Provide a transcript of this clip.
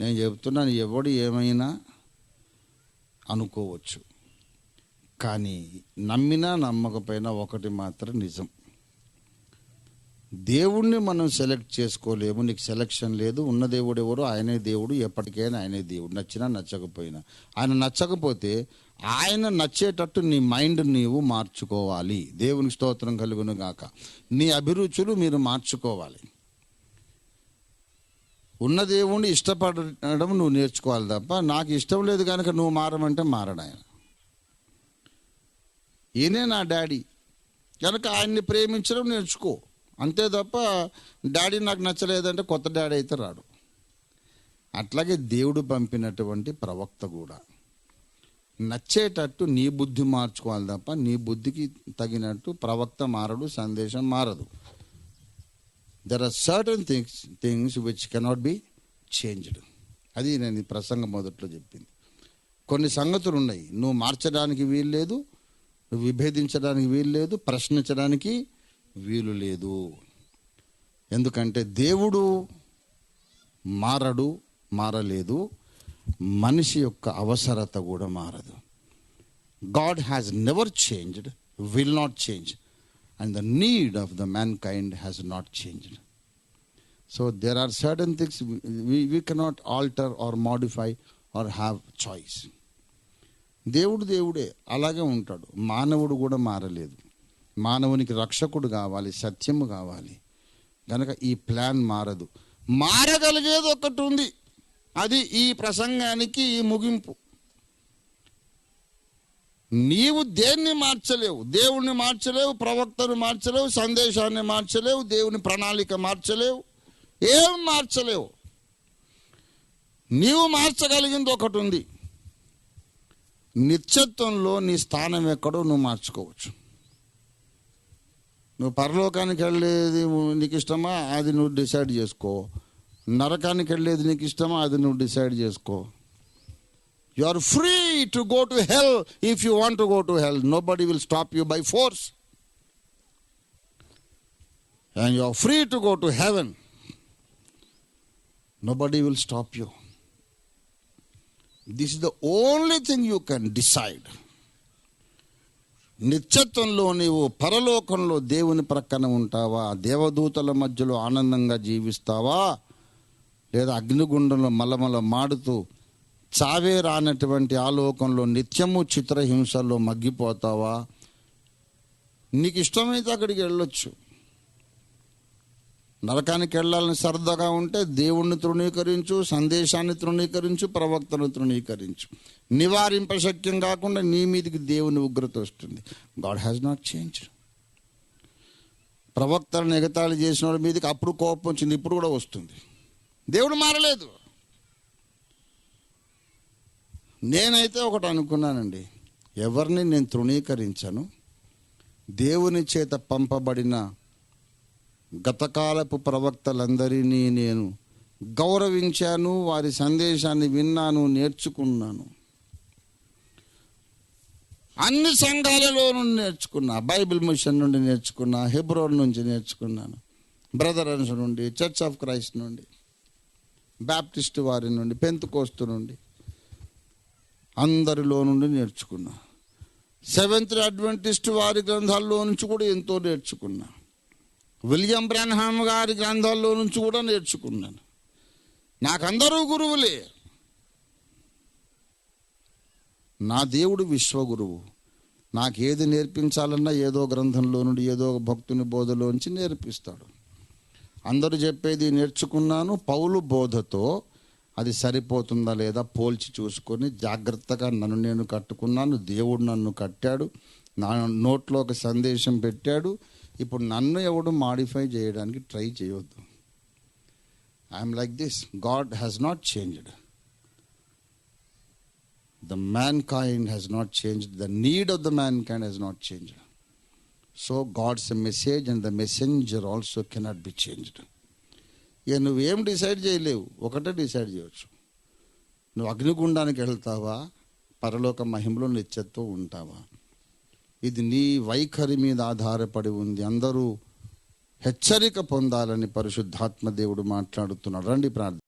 నేను చెప్తున్నాను ఎవడు ఏమైనా అనుకోవచ్చు. కానీ నమ్మినా నమ్మకపోయినా ఒకటి మాత్రం నిజం. దేవుణ్ణి మనం సెలెక్ట్ చేసుకోలేము నీకు సెలెక్షన్ లేదు ఉన్న దేవుడు ఎవరు ఆయనే దేవుడు ఎప్పటికైనా ఆయనే దేవుడు నచ్చినా నచ్చకపోయినా. ఆయన నచ్చకపోతే ఆయన నచ్చేటట్టు నీ మైండ్ నీవు మార్చుకోవాలి. దేవునికి స్తోత్రం కలుగును గాక. నీ అభిరుచులు మీరు మార్చుకోవాలి. ఉన్న దేవుణ్ణి ఇష్టపడడం నువ్వు నేర్చుకోవాలి తప్ప నాకు ఇష్టం లేదు కనుక నువ్వు మారమంటే మారడు ఆయన? ఈయనే నా డాడీ. కనుక ఆయన్ని ప్రేమించడం నేర్చుకో. అంతే తప్ప డాడీ నాకు నచ్చలేదంటే కొత్త డాడీ అయితే రాడు. అట్లాగే దేవుడు పంపినటువంటి ప్రవక్త కూడా. నచ్చేటట్టు నీ బుద్ధి మార్చుకోవాలి తప్ప నీ బుద్ధికి తగినట్టు ప్రవక్త మారడు సందేశం మారదు. There are certain things things which cannot be changed అది నేను ప్రసంగం మొదట్లో చెప్పింది. కొన్ని సంగతులు ఉన్నాయి. నువ్వు మార్చడానికి వీలు లేదు నువ్వు విభేదించడానికి వీలు లేదు ప్రశ్నించడానికి వీలు లేదు. ఎందుకంటే దేవుడు మారడు మారలేదు. మనిషి యొక్క అవసరత కూడా మారదు. God has never changed will not change and the need of the mankind has not changed so there are certain things we cannot alter or modify or have choice దేవుడు దేవుడే అలాగే ఉంటాడు. మానవుడు కూడా మారలేదు. మానవునికి రక్షకుడు కావాలి సత్యము కావాలి. కనుక ఈ ప్లాన్ మారదు. మారగలిగేది ఒకటి ఉంది. అది ఈ ప్రసంగానికి ఈ ముగింపు. నీవు దేన్ని మార్చలేవు? దేవుణ్ణి మార్చలేవు ప్రవక్తను మార్చలేవు సందేశాన్ని మార్చలేవు దేవుని ప్రణాళిక మార్చలేవు ఏం మార్చలేవు? నీవు మార్చగలిగింది ఒకటి ఉంది. నిత్యత్వంలో నీ స్థానం ఎక్కడో నువ్వు మార్చుకోవచ్చు. నువ్వు పరలోకానికి వెళ్ళేది నీకు ఇష్టమా? అది నువ్వు డిసైడ్ చేసుకో. నరకానికి వెళ్ళేది నీకు ఇష్టమా? అది నువ్వు డిసైడ్ చేసుకో. You are free to go to hell if you want to go to hell nobody will stop you by force and you are free to go to heaven nobody will stop you this is the only thing you can decide నిత్యత్వంలో నీవు పరలోకంలో దేవుని ప్రక్కన ఉంటావా? దేవదూతల మధ్యలో ఆనందంగా జీవిస్తావా? లేదా అగ్నిగుండంలో మలమల మాడుతూ చావే రానటువంటి ఆలోకంలో నిత్యము చిత్రహింసల్లో మగ్గిపోతావా? నీకు ఇష్టమైతే అక్కడికి వెళ్ళొచ్చు. నరకానికి వెళ్ళాలని సరదాగా ఉంటే దేవుణ్ణి తృణీకరించు సందేశాన్ని తృణీకరించు ప్రవక్తను తృణీకరించు. నివారింప శక్యం కాకుండా నీ మీదకి దేవుని ఉగ్రత వస్తుంది. గాడ్ హ్యాస్ నాట్ చేంజ్ ప్రవక్తలను ఎగతాళి చేసిన వాడి మీదకి అప్పుడు కోపం వచ్చింది ఇప్పుడు కూడా వస్తుంది. దేవుడు మారలేదు. నేనైతే ఒకటి అనుకున్నానండి. ఎవరిని నేను తృణీకరించను దేవుని చేత పంపబడిన గతకాలపు ప్రవక్తలందరినీ నేను గౌరవించాను వారి సందేశాన్ని విన్నాను నేర్చుకున్నాను. అన్ని సంఘాలలో నుండి నేర్చుకున్నా బైబిల్ మిషన్ నుండి నేర్చుకున్నా హెబ్రోన్ నుంచి నేర్చుకున్నాను బ్రదర్స్ నుండి చర్చ్ ఆఫ్ క్రైస్ట్ నుండి బ్యాప్టిస్ట్ వారి నుండి పెంతుకోస్తు నుండి. అందరిలో నుండి నేర్చుకున్నా. సెవెంత్ అడ్వెంటిస్ట్ వారి గ్రంథాల్లో నుంచి కూడా ఎంతో నేర్చుకున్నా. విలియం బ్రాన్హామ్ గారి గ్రంథాల్లో నుంచి కూడా నేర్చుకున్నాను నాకందరూ గురువులే. నా దేవుడు విశ్వగురువు. నాకు ఏది నేర్పించాలన్నా ఏదో గ్రంథంలో నుండి ఏదో ఒక భక్తుని బోధలోంచి నేర్పిస్తాడు. అందరూ చెప్పేది నేర్చుకున్నాను పౌలు బోధతో అది సరిపోతుందా లేదా పోల్చి చూసుకొని జాగ్రత్తగా నన్ను నేను కట్టుకున్నాను దేవుడు నన్ను కట్టాడు నా నోట్లో ఒక సందేశం పెట్టాడు. ఇప్పుడు నన్ను ఎవడు మాడిఫై చేయడానికి ట్రై చేయొద్దు. I'm like this. God has not changed. The mankind has not changed. The need of the mankind has not changed. So God's message and the messenger also cannot be changed. ఇక నువ్వేం decide చేయలేవు. ఒకటే decide చేయవచ్చు నువ్వు అగ్నిగుండానికి వెళ్తావా? పరలోక మహిమలో నిత్యత్వం ఉంటావా? ఇది నీ వైఖరి మీద ఆధారపడి ఉంది. అందరూ హెచ్చరిక పొందాలని పరిశుద్ధాత్మ దేవుడు మాట్లాడుతున్నాడు. రండి ప్రార్థన